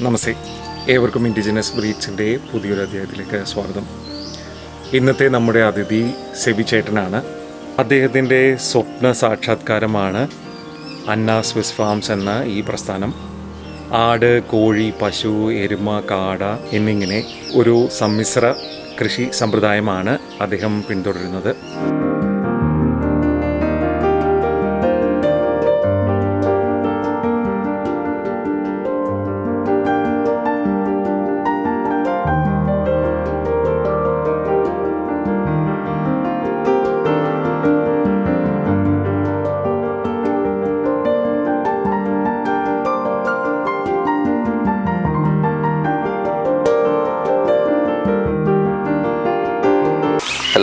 നമസ്തേ. ഏവർക്കും ഇൻഡിജിനസ് ബ്രീഡ്സിന്റെ പുതിയൊരു അധ്യായത്തിലേക്ക് സ്വാഗതം. ഇന്നത്തെ നമ്മുടെ അതിഥി സെബി ചേട്ടനാണ്. അദ്ദേഹത്തിന്റെ സ്വപ്ന സാക്ഷാത്കാരമാണ് അന്ന സ്വിസ് ഫാംസ് എന്ന ഈ പ്രസ്ഥാനം. ആട് കോഴി പശു എരുമ കാട എന്നിങ്ങനെ ഒരു സമ്മിശ്ര കൃഷി സമ്പ്രദായമാണ് അദ്ദേഹം പിന്തുടരുന്നത്.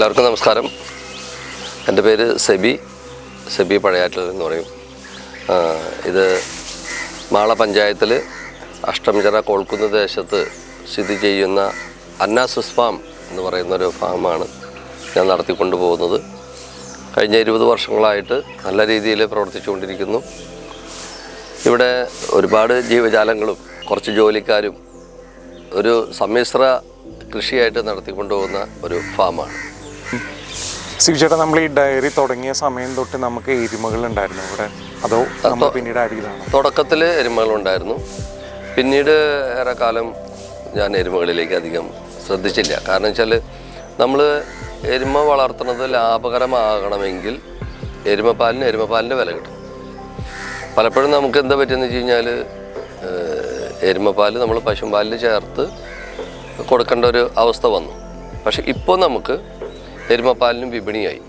എല്ലാവർക്കും നമസ്കാരം. എന്റെ പേര് സെബി. സെബി പഴയാറ്റിൽ എന്ന് പറയും. ഇത് മാള പഞ്ചായത്തിൽ അഷ്ടമിചിറ കോൾക്കുന്ന് ദേശത്ത് സ്ഥിതി ചെയ്യുന്ന അന്നാസസ് ഫാം എന്ന് പറയുന്ന ഒരു ഫാമാണ് ഞാൻ നടത്തിക്കൊണ്ട് പോകുന്നത്. കഴിഞ്ഞ ഇരുപത് വർഷങ്ങളായിട്ട് നല്ല രീതിയിൽ പ്രവർത്തിച്ചുകൊണ്ടിരിക്കുന്നു. ഇവിടെ ഒരുപാട് ജീവജാലങ്ങളും കുറച്ച് ജോലിക്കാരും ഒരു സമ്മിശ്ര കൃഷിയായിട്ട് നടത്തിക്കൊണ്ടുപോകുന്ന ഒരു ഫാമാണ്. സിബി ചേട്ടാ നമ്മൾ ഈ ഡയറി തുടങ്ങിയ സമയം തൊട്ട് നമുക്ക് എരുമകൾ ഉണ്ടായിരുന്നു ഇവിടെ? അതോ നമ്മൾ പിന്നീട് ആഡ് തുടക്കത്തിൽ എരുമകൾ ഉണ്ടായിരുന്നു. പിന്നീട് ഏറെക്കാലം ഞാൻ എരുമകളിലേക്ക് അധികം ശ്രദ്ധിച്ചില്ല. കാരണം വെച്ചാൽ നമ്മൾ എരുമ വളർത്തുന്നത് ലാഭകരമാകണമെങ്കിൽ എരുമപ്പാലിന് എരുമപ്പാലിന്റെ വില കിട്ടും. പലപ്പോഴും നമുക്ക് എന്താ പറ്റുമെന്ന് വെച്ച് കഴിഞ്ഞാൽ എരുമപ്പാൽ നമ്മൾ പശുപാലിന് ചേർത്ത് കൊടുക്കേണ്ട ഒരു അവസ്ഥ വന്നു. പക്ഷെ ഇപ്പോൾ നമുക്ക് എരുമപ്പാലിനും വിപണിയായി.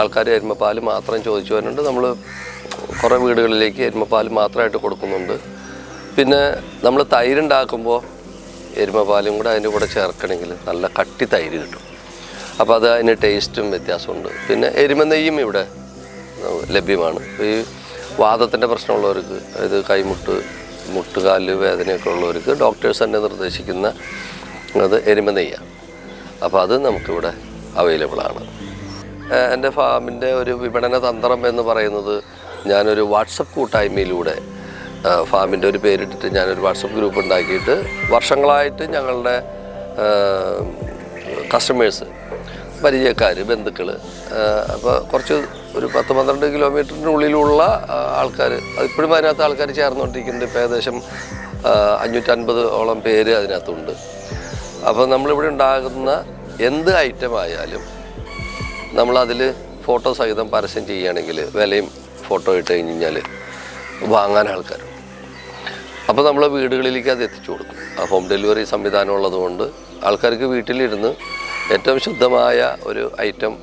ആൾക്കാർ എരുമപ്പാൽ മാത്രം ചോദിച്ചു വരുന്നുണ്ട്. നമ്മൾ കുറേ വീടുകളിലേക്ക് എരുമപ്പാൽ മാത്രമായിട്ട് കൊടുക്കുന്നുണ്ട്. പിന്നെ നമ്മൾ തൈരുണ്ടാക്കുമ്പോൾ എരുമപ്പാലും കൂടെ അതിന്റെ കൂടെ ചേർക്കണമെങ്കിൽ നല്ല കട്ടി തൈര് കിട്ടും. അപ്പോൾ അത് അതിന് ടേസ്റ്റും വ്യത്യാസമുണ്ട്. പിന്നെ എരുമ നെയ്യും ഇവിടെ ലഭ്യമാണ്. ഈ വാദത്തിന്റെ പ്രശ്നമുള്ളവർക്ക് അതായത് കൈമുട്ട് മുട്ടുകാൽ വേദനയൊക്കെ ഉള്ളവർക്ക് ഡോക്ടേഴ്സ് തന്നെ നിർദ്ദേശിക്കുന്ന അത് എരുമ നെയ്യാണ് അപ്പോൾ അത് നമുക്കിവിടെ അവൈലബിൾ ആണ്. എന്റെ ഫാമിന്റെ ഒരു വിപണന തന്ത്രം എന്ന് പറയുന്നത് ഞാനൊരു വാട്സപ്പ് കൂട്ടായ്മയിലൂടെ ഫാമിന്റെ ഒരു പേരിട്ടിട്ട് ഞാനൊരു വാട്സപ്പ് ഗ്രൂപ്പ് ഉണ്ടാക്കിയിട്ട് വർഷങ്ങളായിട്ട് ഞങ്ങളുടെ കസ്റ്റമേഴ്സ് പരിചയക്കാർ ബന്ധുക്കൾ അപ്പോൾ കുറച്ച് ഒരു പത്ത് പന്ത്രണ്ട് കിലോമീറ്ററിനുള്ളിലുള്ള ആൾക്കാർ ഇപ്പോഴും അതിനകത്ത് ആൾക്കാർ ചേർന്നുകൊണ്ടിരിക്കുന്നുണ്ട് ഇപ്പോൾ ഏകദേശം അഞ്ഞൂറ്റൻപത് ഓളം പേര് അതിനകത്തുണ്ട്. അപ്പോൾ നമ്മളിവിടെ ഉണ്ടാകുന്ന എന്ത് ഐറ്റം ആയാലും നമ്മളതിൽ ഫോട്ടോ സഹിതം പരസ്യം ചെയ്യുകയാണെങ്കിൽ വിലയും ഫോട്ടോ ഇട്ട് കഴിഞ്ഞ് കഴിഞ്ഞാൽ വാങ്ങാൻ ആൾക്കാരും അപ്പോൾ നമ്മൾ വീടുകളിലേക്ക് അത് എത്തിച്ചു കൊടുക്കും. ആ ഹോം ഡെലിവറി സംവിധാനം ഉള്ളതുകൊണ്ട് ആൾക്കാർക്ക് വീട്ടിലിരുന്ന് ഏറ്റവും ശുദ്ധമായ ഒരു ഐറ്റം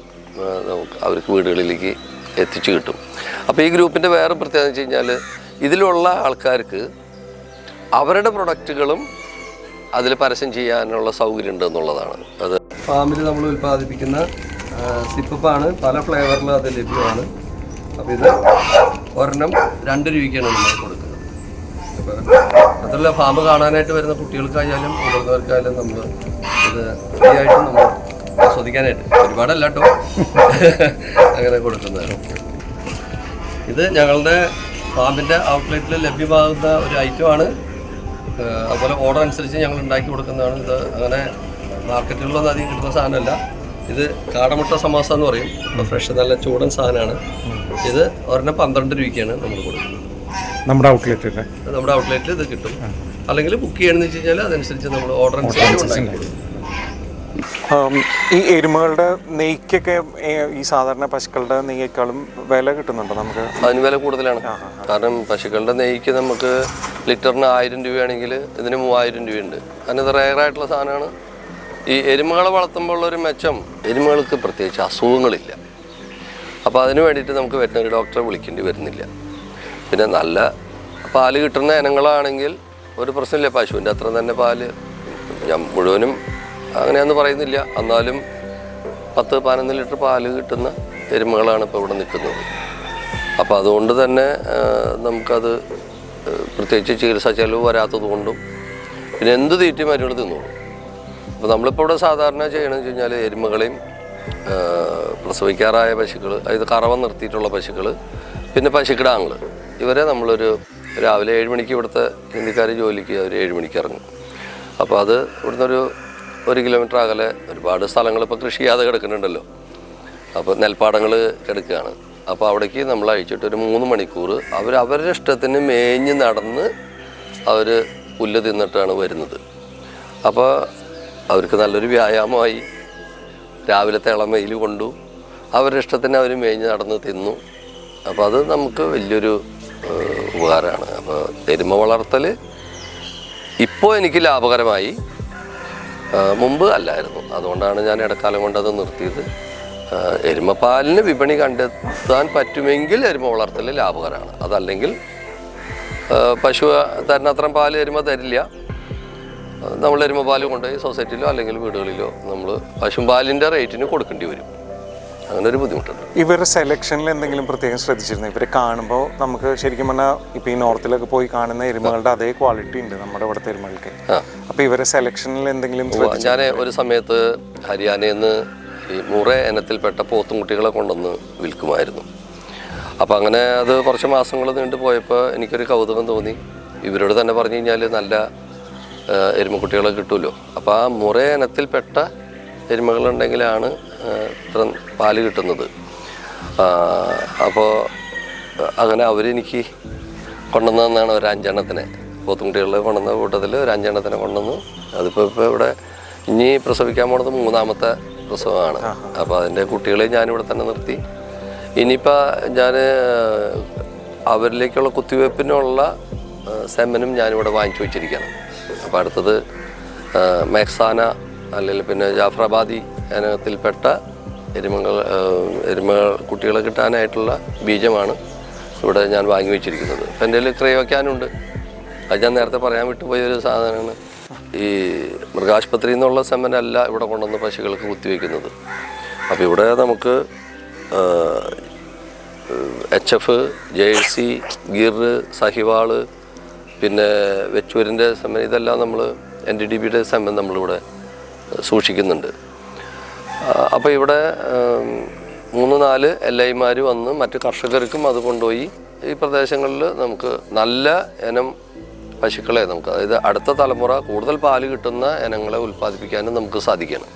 അവർക്ക് വീടുകളിലേക്ക് എത്തിച്ചു കിട്ടും. അപ്പോൾ ഈ ഗ്രൂപ്പിന്റെ വേറെ പ്രത്യേകത വെച്ച് കഴിഞ്ഞാൽ ഇതിലുള്ള ആൾക്കാർക്ക് അവരുടെ പ്രൊഡക്റ്റുകളും അതിൽ പരസ്യം ചെയ്യാനുള്ള സൗകര്യം ഉണ്ട് എന്നുള്ളതാണ്. അത് ഫാമിൽ നമ്മൾ ഉൽപ്പാദിപ്പിക്കുന്ന സിപ്പപ്പാണ്. പല ഫ്ലേവറിലും അത് ലഭ്യമാണ്. അപ്പോൾ ഇത് ഒരെണ്ണം രണ്ട് രൂപയ്ക്കാണ് നമ്മൾ കൊടുക്കുന്നത്. അപ്പോൾ മാത്രമല്ല ഫാം കാണാനായിട്ട് വരുന്ന കുട്ടികൾക്കായാലും മുതിർന്നവർക്കായാലും നമ്മൾ ഇത് ഫ്രീ ആയിട്ട് നമ്മൾ ആസ്വദിക്കാനായിട്ട് ഒരുപാടല്ല കേട്ടോ. അങ്ങനെ കൊടുക്കുന്നത് ഇത് ഞങ്ങളുടെ ഫാമിന്റെ ഔട്ട്ലെറ്റിൽ ലഭ്യമാകുന്ന ഒരു ഐറ്റമാണ് അതുപോലെ ഓർഡർ അനുസരിച്ച് ഞങ്ങൾ ഉണ്ടാക്കി കൊടുക്കുന്നതാണ്. ഇത് അങ്ങനെ മാർക്കറ്റുകളിലൊന്നും അധികം കിട്ടുന്ന സാധനമല്ല. ഇത് കാടമുട്ട സമാസ എന്ന് പറയും. അപ്പോൾ ഫ്രഷ് നല്ല ചൂടൻ സാധനമാണ്. ഇത് ഒരെണ്ണം പന്ത്രണ്ട് രൂപയ്ക്കാണ് നമ്മൾ കൊടുക്കുന്നത്. നമ്മുടെ ഔട്ട്ലെറ്റ് നമ്മുടെ ഔട്ട്ലെറ്റിൽ ഇത് കിട്ടും. അല്ലെങ്കിൽ ബുക്ക് ചെയ്യണമെന്ന് വെച്ച് കഴിഞ്ഞാൽ അതനുസരിച്ച് നമ്മൾ ഓർഡർ അനുസരിച്ച് ഈ എരുമകളുടെ നെയ്ക്കൊക്കെ ഈ സാധാരണ പശുക്കളുടെ നെയ്യേക്കാളും വില കിട്ടുന്നുണ്ടോ നമുക്ക്? അതിന് വില കൂടുതലാണ്. കാരണം പശുക്കളുടെ നെയ്ക്ക് നമുക്ക് ലിറ്ററിന് ആയിരം രൂപയാണെങ്കിൽ ഇതിന് മൂവായിരം രൂപയുണ്ട്. കാരണം ഇത് റയറായിട്ടുള്ള സാധനമാണ്. ഈ എരുമകളെ വളർത്തുമ്പോൾ ഉള്ളൊരു മെച്ചം എരുമകൾക്ക് പ്രത്യേകിച്ച് അസുഖങ്ങളില്ല. അപ്പോൾ അതിന് വേണ്ടിയിട്ട് നമുക്ക് വെറ്റിനറി ഡോക്ടറെ വിളിക്കേണ്ടി വരുന്നില്ല. പിന്നെ നല്ല പാൽ കിട്ടുന്ന ഇനങ്ങളാണെങ്കിൽ ഒരു പ്രശ്നമില്ല. പശുവിന്റെ അത്ര തന്നെ പാൽ ഞാൻ മുഴുവനും അങ്ങനെയൊന്നും പറയുന്നില്ല. എന്നാലും പത്ത് പതിനൊന്ന് ലിറ്റർ പാൽ കിട്ടുന്ന എരുമകളാണ് ഇപ്പോൾ ഇവിടെ നിൽക്കുന്നത്. അപ്പോൾ അതുകൊണ്ട് തന്നെ നമുക്കത് പ്രത്യേകിച്ച് ചികിത്സാ ചെലവ് വരാത്തത് കൊണ്ടും പിന്നെ എന്ത് തീറ്റി മരുന്ന് തിന്നോളും. അപ്പോൾ നമ്മളിപ്പോൾ ഇവിടെ സാധാരണ ചെയ്യണമെന്ന് വെച്ച് കഴിഞ്ഞാൽ എരുമകളെയും പ്രസവിക്കാറായ പശുക്കൾ അതായത് കറവ നിർത്തിയിട്ടുള്ള പശുക്കൾ പിന്നെ പശുക്കിടാങ്ങൾ ഇവരെ നമ്മളൊരു രാവിലെ ഏഴ് മണിക്ക് ഇവിടുത്തെ ഹിന്ദിക്കാർ ജോലിക്ക് അവർ ഏഴ് മണിക്ക് ഇറങ്ങും. അപ്പോൾ അത് ഇവിടുന്ന് ഒരു ഒരു കിലോമീറ്റർ അകലെ ഒരുപാട് സ്ഥലങ്ങൾ ഇപ്പോൾ കൃഷി ചെയ്യാതെ കിടക്കുന്നുണ്ടല്ലോ. അപ്പോൾ നെൽപ്പാടങ്ങൾ കിടക്കുകയാണ് അപ്പോൾ അവിടേക്ക് നമ്മൾ അയച്ചിട്ട് ഒരു മൂന്ന് മണിക്കൂർ അവർ അവരുടെ ഇഷ്ടത്തിന് മേഞ്ഞ് നടന്ന് അവർ പുല്ല് തിന്നിട്ടാണ് വരുന്നത്. അപ്പോൾ അവർക്ക് നല്ലൊരു വ്യായാമമായി. രാവിലത്തെ ഇളം വെയിൽ കൊണ്ടു. അവരുടെ ഇഷ്ടത്തിന് അവർ മേഞ്ഞ് നടന്ന് തിന്നു. അപ്പോൾ അത് നമുക്ക് വലിയൊരു ഉപകാരമാണ്. അപ്പോൾ എരുമ വളർത്തൽ ഇപ്പോൾ എനിക്ക് ലാഭകരമായി മുമ്പ് അല്ലായിരുന്നു. അതുകൊണ്ടാണ് ഞാൻ ഇടക്കാലം കൊണ്ട് അത് നിർത്തിയത്. എരുമപ്പാലിന് വിപണി കണ്ടെത്താൻ പറ്റുമെങ്കിൽ എരുമ വളർത്തൽ ലാഭകരമാണ്. അതല്ലെങ്കിൽ പശു തരണത്രം പാൽ എരുമ തരില്ല. നമ്മൾ എരുമ പാൽ കൊണ്ടുപോയി സൊസൈറ്റിയിലോ അല്ലെങ്കിൽ വീടുകളിലോ നമ്മൾ പശുമ്പാലിന്റെ റേറ്റിന് കൊടുക്കേണ്ടി വരും. അങ്ങനെ ഒരു ബുദ്ധിമുട്ടുണ്ട്. ഇവരുടെ സെലക്ഷനിൽ എന്തെങ്കിലും പ്രത്യേകം ശ്രദ്ധിച്ചിരുന്നു? ഇവരെ കാണുമ്പോൾ നമുക്ക് ശരിക്കും പറഞ്ഞാൽ ഇപ്പം ഈ നോർത്തിലൊക്കെ പോയി കാണുന്ന എരുമകളുടെ അതേ ക്വാളിറ്റി ഉണ്ട് നമ്മുടെ ഇവിടുത്തെ എരുമകൾക്ക്. അപ്പോൾ ഇവരെ സെലക്ഷനിൽ എന്തെങ്കിലും ഞാൻ ഒരു സമയത്ത് ഹരിയാനയിൽ നിന്ന് ഈ മുറ ഇനത്തിൽപ്പെട്ട പോത്തും കുട്ടികളെ കൊണ്ടുവന്ന് വിൽക്കുമായിരുന്നു. അപ്പോൾ അങ്ങനെ അത് കുറച്ച് മാസങ്ങൾ നീണ്ടു പോയപ്പോൾ എനിക്കൊരു കൗതുകം തോന്നി. ഇവരോട് തന്നെ പറഞ്ഞു കഴിഞ്ഞാൽ നല്ല എരുമക്കുട്ടികളെ കിട്ടുമല്ലോ അപ്പോൾ ആ മുറ ഇനത്തിൽപ്പെട്ട എരുമകളുണ്ടെങ്കിലാണ് ഇത്ര പാൽ കിട്ടുന്നത്. അപ്പോൾ അങ്ങനെ അവരെനിക്ക് കൊണ്ടുവന്നതാണ് ഒരു അഞ്ചെണ്ണത്തിനെ. പോത്തുംകുട്ടികളെ കൊണ്ടുവന്ന കൂട്ടത്തിൽ ഒരു അഞ്ചെണ്ണത്തിനെ കൊണ്ടുവന്നു. അതിപ്പോൾ ഇപ്പോൾ ഇവിടെ ഇനി പ്രസവിക്കാൻ പോണത് മൂന്നാമത്തെ പ്രസവമാണ്. അപ്പോൾ അതിന്റെ കുട്ടികളെ ഞാനിവിടെ തന്നെ നിർത്തി. ഇനിയിപ്പോൾ ഞാൻ അവരിലേക്കുള്ള കുത്തിവയ്പ്പിനുള്ള സെമനും ഞാനിവിടെ വാങ്ങിച്ചു വെച്ചിരിക്കുകയാണ്. അപ്പോൾ അടുത്തത് മെഹ്സാന അല്ലെങ്കിൽ പിന്നെ ജാഫ്രാബാദി ഇനത്തിൽപ്പെട്ട എരുമകൾ എരുമകൾ എരുമ കുട്ടികളെ കിട്ടാനായിട്ടുള്ള ബീജമാണ് ഇവിടെ ഞാൻ വാങ്ങി വെച്ചിരിക്കുന്നത്. അപ്പം എന്റെ കയ്യിൽ അത് ഞാൻ നേരത്തെ പറയാൻ വിട്ടുപോയൊരു സാധനമാണ് ഈ മൃഗാശുപത്രിയിൽ നിന്നുള്ള സെമ്മനല്ല ഇവിടെ കൊണ്ടുവന്ന് പശുക്കൾക്ക് കുത്തിവെക്കുന്നത് അപ്പോൾ ഇവിടെ നമുക്ക് H F Jersey Gir Sahiwal പിന്നെ വെച്ചൂരിന്റെ സമയം ഇതെല്ലാം നമ്മൾ എൻ ഡി ഡി ബിയുടെ സമയം നമ്മളിവിടെ സൂക്ഷിക്കുന്നുണ്ട്. അപ്പോൾ ഇവിടെ മൂന്ന് നാല് എൽ ഐമാർ വന്ന് മറ്റ് കർഷകർക്കും അത് കൊണ്ടുപോയി ഈ പ്രദേശങ്ങളിൽ നമുക്ക് നല്ല ഇനം പശുക്കളെ നമുക്ക് അതായത് അടുത്ത തലമുറ കൂടുതൽ പാൽ കിട്ടുന്ന ഇനങ്ങളെ ഉൽപ്പാദിപ്പിക്കാനും നമുക്ക് സാധിക്കണം.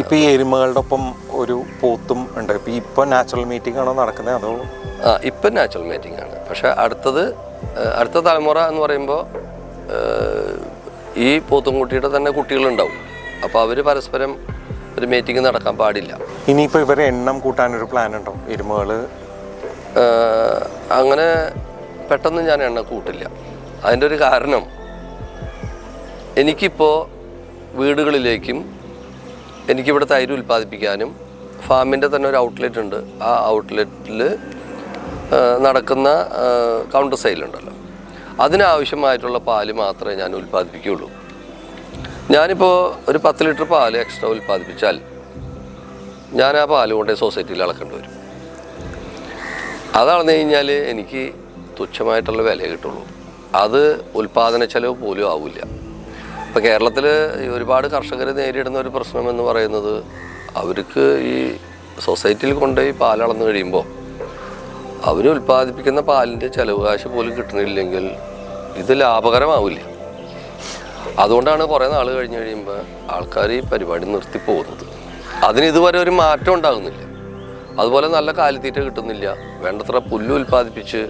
ഇപ്പം ഈ എരുമകളുടെ ഒപ്പം ഒരു പോത്തും ഉണ്ട്. ഇപ്പം ഇപ്പം നാച്ചുറൽ മീറ്റിംഗ് ആണോ നടക്കുന്നത് അതോ? ആ ഇപ്പം നാച്ചുറൽ മീറ്റിംഗ് ആണ്. പക്ഷേ അടുത്തത് അടുത്ത തലമുറ എന്ന് പറയുമ്പോൾ ഈ പോത്തുംകുട്ടിയുടെ തന്നെ കുട്ടികളുണ്ടാവും. അപ്പോൾ അവർ പരസ്പരം ഒരു മീറ്റിംഗ് നടക്കാൻ പാടില്ല. ഇനിയിപ്പോ ഇവരെ എണ്ണം കൂട്ടാനൊരു പ്ലാൻ ഉണ്ടോ എരുമകൾ അങ്ങനെ പെട്ടെന്ന് ഞാൻ എണ്ണ കൂട്ടില്ല. അതിന്റെ ഒരു കാരണം എനിക്കിപ്പോൾ വീടുകളിലേക്കും എനിക്കിവിടെ തൈര് ഉൽപ്പാദിപ്പിക്കാനും ഫാമിന്റെ തന്നെ ഒരു ഔട്ട്ലെറ്റ് ഉണ്ട്. ആ ഔട്ട്ലെറ്റിൽ നടക്കുന്ന കൗണ്ടർ സെയിലുണ്ടല്ലോ അതിനാവശ്യമായിട്ടുള്ള പാൽ മാത്രമേ ഞാൻ ഉൽപ്പാദിപ്പിക്കുകയുള്ളൂ. ഞാനിപ്പോൾ ഒരു പത്ത് ലിറ്റർ പാൽ എക്സ്ട്രാ ഉൽപ്പാദിപ്പിച്ചാൽ ഞാൻ ആ പാൽ കൊണ്ടേ സൊസൈറ്റിയിൽ അളക്കേണ്ടി വരും. അതാണെന്ന് കഴിഞ്ഞാൽ എനിക്ക് തുച്ഛമായിട്ടുള്ള വില കിട്ടുള്ളൂ. അത് ഉൽപ്പാദന ചെലവ് പോലും ആവില്ല. ഇപ്പോൾ കേരളത്തിൽ ഒരുപാട് കർഷകർ നേരിടുന്ന ഒരു പ്രശ്നം എന്ന് പറയുന്നത് അവർക്ക് ഈ സൊസൈറ്റിയിൽ കൊണ്ടുപോയി പാലളന്ന് കഴിയുമ്പോൾ അവർ ഉൽപ്പാദിപ്പിക്കുന്ന പാലിന്റെ ചെലവ് കാശ് പോലും കിട്ടണില്ലെങ്കിൽ ഇത് ലാഭകരമാവില്ല അതുകൊണ്ടാണ് കുറേ നാൾ കഴിഞ്ഞ് കഴിയുമ്പോൾ ആൾക്കാർ ഈ പരിപാടി നിർത്തി പോകുന്നത്. അതിന് ഇതുവരെ ഒരു മാറ്റം ഉണ്ടാകുന്നില്ല. അതുപോലെ നല്ല കാലിത്തീറ്റ കിട്ടുന്നില്ല. വേണ്ടത്ര പുല്ല് ഉൽപ്പാദിപ്പിച്ച്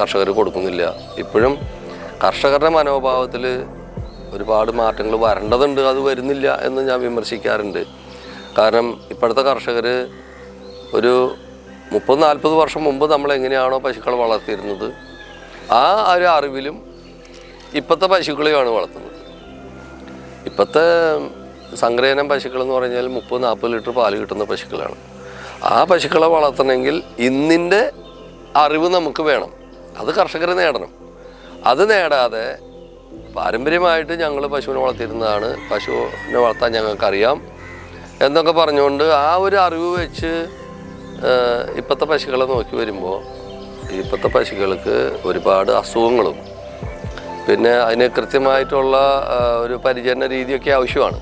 കർഷകർ കൊടുക്കുന്നില്ല. ഇപ്പോഴും കർഷകരുടെ മനോഭാവത്തിൽ ഒരുപാട് മാറ്റങ്ങൾ വരേണ്ടതുണ്ട് അത് വരുന്നില്ല എന്ന് ഞാൻ വിമർശിക്കാറുണ്ട്. കാരണം ഇപ്പോഴത്തെ കർഷകർ ഒരു മുപ്പത് നാൽപ്പത് വർഷം മുമ്പ് നമ്മൾ എങ്ങനെയാണോ പശുക്കളെ വളർത്തിയിരുന്നത് ആ ഒരു അറിവിലും ഇപ്പോഴത്തെ പശുക്കളെയാണ് വളർത്തുന്നത്. ഇപ്പോഴത്തെ സംഗ്രഹനം പശുക്കൾ എന്ന് പറഞ്ഞാൽ മുപ്പത് നാൽപ്പത് ലിറ്റർ പാൽ കിട്ടുന്ന പശുക്കളാണ്. ആ പശുക്കളെ വളർത്തണമെങ്കിൽ ഇന്നിന്റെ അറിവ് നമുക്ക് വേണം. അത് കർഷകർ നേടണം. അത് നേടാതെ പാരമ്പര്യമായിട്ട് ഞങ്ങൾ പശുവിനെ വളർത്തിയിരുന്നതാണ്. പശുവിനെ വളർത്താൻ ഞങ്ങൾക്കറിയാം എന്നൊക്കെ പറഞ്ഞുകൊണ്ട് ആ ഒരു അറിവ് വെച്ച് ഇപ്പോഴത്തെ പശുക്കളെ നോക്കി വരുമ്പോൾ ഇപ്പോഴത്തെ പശുക്കൾക്ക് ഒരുപാട് അസുഖങ്ങളും. പിന്നെ അതിന് കൃത്യമായിട്ടുള്ള ഒരു പരിചരണ രീതിയൊക്കെ ആവശ്യമാണ്.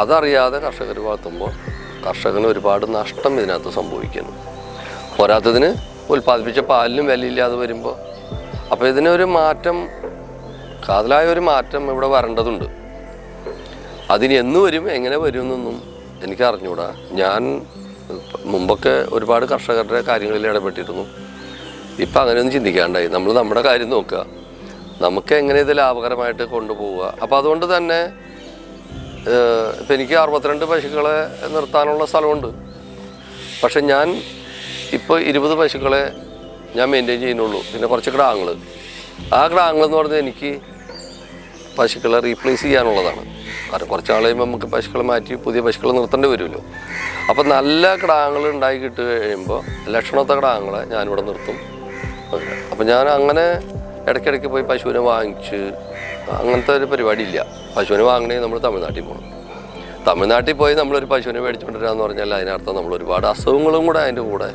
അതറിയാതെ കർഷകർ വളർത്തുമ്പോൾ കർഷകന് ഒരുപാട് നഷ്ടം ഇതിനകത്ത് സംഭവിക്കുന്നു. പോരാത്തതിന് ഉൽപ്പാദിപ്പിച്ച പാലിനും വിലയില്ലാതെ വരുമ്പോൾ അപ്പോൾ ഇതിനൊരു മാറ്റം കാതലായ ഒരു മാറ്റം ഇവിടെ വരേണ്ടതുണ്ട്. അതിന് എന്ന് വരും എങ്ങനെ വരുമെന്നൊന്നും എനിക്ക് ഞാൻ മുമ്പൊക്കെ ഒരുപാട് കർഷകരുടെ കാര്യങ്ങളിൽ ഇടപെട്ടിരുന്നു. ഇപ്പം അങ്ങനെയൊന്നും ചിന്തിക്കാണ്ടായി. നമ്മൾ നമ്മുടെ കാര്യം നോക്കുക. നമുക്ക് എങ്ങനെ ഇത് ലാഭകരമായിട്ട് കൊണ്ടുപോവുക? അപ്പോൾ അതുകൊണ്ട് തന്നെ ഇപ്പം എനിക്ക് അറുപത്തിരണ്ട് പശുക്കളെ നിർത്താനുള്ള സ്ഥലമുണ്ട്. പക്ഷെ ഞാൻ ഇപ്പോൾ ഇരുപത് പശുക്കളെ ഞാൻ മെയിന്റെയിൻ ചെയ്യുന്നുള്ളൂ. പിന്നെ കുറച്ച് കിടാങ്ങൾ ആ കിടാങ്ങൾ എന്ന് പറഞ്ഞാൽ എനിക്ക് പശുക്കളെ റീപ്ലേസ് ചെയ്യാനുള്ളതാണ്. കുറച്ച് നാൾ കഴിയുമ്പോൾ നമുക്ക് പശുക്കളെ മാറ്റി പുതിയ പശുക്കളെ നിർത്തേണ്ടി വരുമല്ലോ. അപ്പം നല്ല കിടാങ്ങൾ ഉണ്ടായി കിട്ടി കഴിയുമ്പോൾ ലക്ഷണത്തെ കിടാങ്ങളെ ഞാനിവിടെ നിർത്തും. അപ്പം ഞാൻ അങ്ങനെ ഇടയ്ക്കിടയ്ക്ക് പോയി പശുവിനെ വാങ്ങിച്ച് അങ്ങനത്തെ ഒരു പരിപാടി ഇല്ല. പശുവിനെ വാങ്ങണമെങ്കിൽ നമ്മൾ തമിഴ്നാട്ടിൽ പോകണം തമിഴ്നാട്ടിൽ പോയി നമ്മളൊരു പശുവിനെ മേടിച്ചുകൊണ്ടിരിക്കുക എന്ന് പറഞ്ഞാൽ അതിനർത്ഥം നമ്മൾ ഒരുപാട് അസുഖങ്ങളും കൂടെ അതിന്റെ കൂടെ